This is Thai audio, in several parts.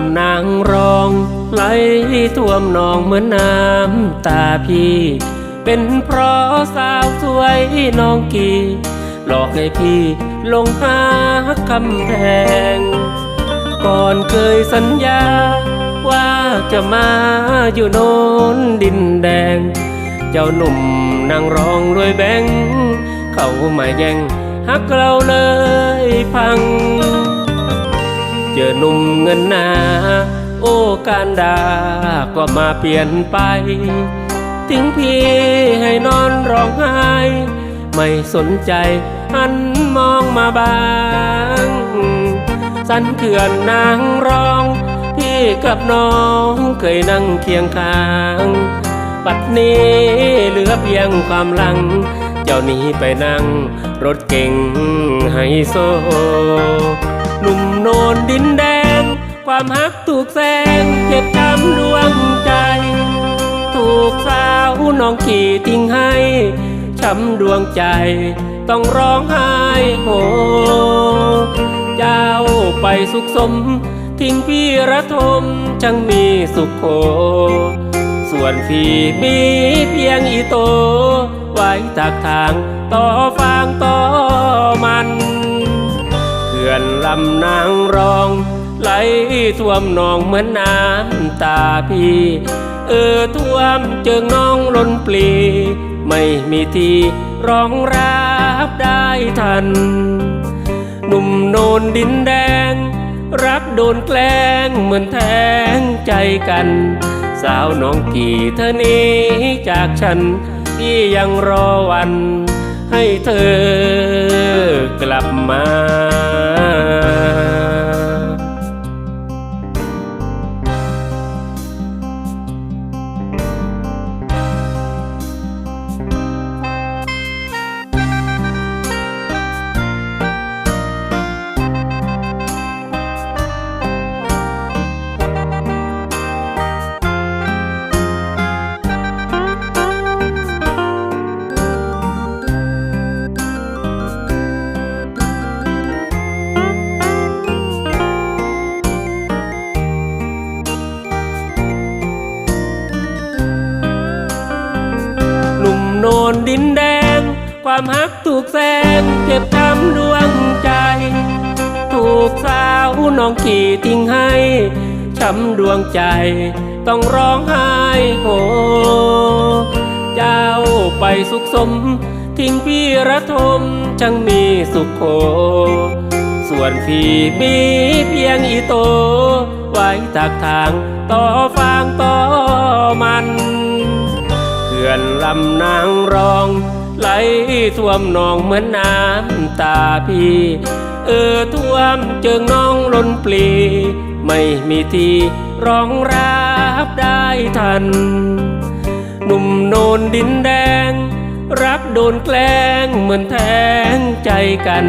ำนางรองไหลท่วมนองเหมือนน้ำตาพี่ เป็นเพราะสาวสวยน้องกีหลอกให้พี่ลงหาคำแพง ก่อนเคยสัญญา ว่าจะมาอยู่โน้นดินแดง เจ้าหนุ่มนางรองรวยแบง เขามาแย่งฮักเราเลยพัง อหนุ่มเงินหนา โอ้การดาก็มาเปลี่ยนไปทิ้งพี่ให้นอนร้องไห้ ไม่สนใจหันมองมาบาง สันเขื่อนนางร้อง พี่กับน้องเคยนั่งเคียงข้างปัดนี้เหลือเพียงความหลัง เจ้านี้ไปนั่งรถเก่งไฮโซ หนุ่มโนนดินแดง ความฮักถูกแซงเจ็บจำดวงใจ ถูกสาวน้องขี่ทิ้งให้ช้ำดวงใจต้องร้องไห้โฮเจ้าไปสุขสม ทิ้งพี่ระทมจังมีสุขโคส่วนพี่มีเพียงอีโต ไว้ตักทางต่อฟาง อนลำนางรอง ไหลท่วมหนองเหมือนน้ำตาพี่ เออท่วมเจิงน้องล้นปลี ไม่มีที่รองรับได้ทัน หนุ่มโนนดินแดง รักโดนแกล้งเหมือนแทงใจกัน สาวน้องกี่เธอนี้จากฉันที่ยังรอวันให้เธอกลับมา นดินแดง ความฮักถูกแซงเก็บจำดวงใจ ถูกสาวน้องขี่ทิ้งให้ช้ำดวงใจ ต้องร้องไห้โฮเจ้าไปสุขสม ทิ้งพี่ระทมจังมีสุขโคส่วนพี่มีเพียงอีโต ไว้ตักทางต่อฟา ขื่อนลำนางรอง ไหลท่วมหนองเหมือนน้ำตาพี่ เออท่วมเจิงน้องล้นปลี ไม่มีที่รองรับได้ทัน หนุ่มโนนดินแดง รักโดนแกล้งเหมือนแทงใจกัน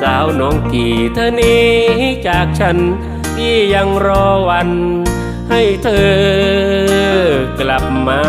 สาวน้องกี่เธอหนี้จากฉันที่ยังรอวันให้เธอกลับมา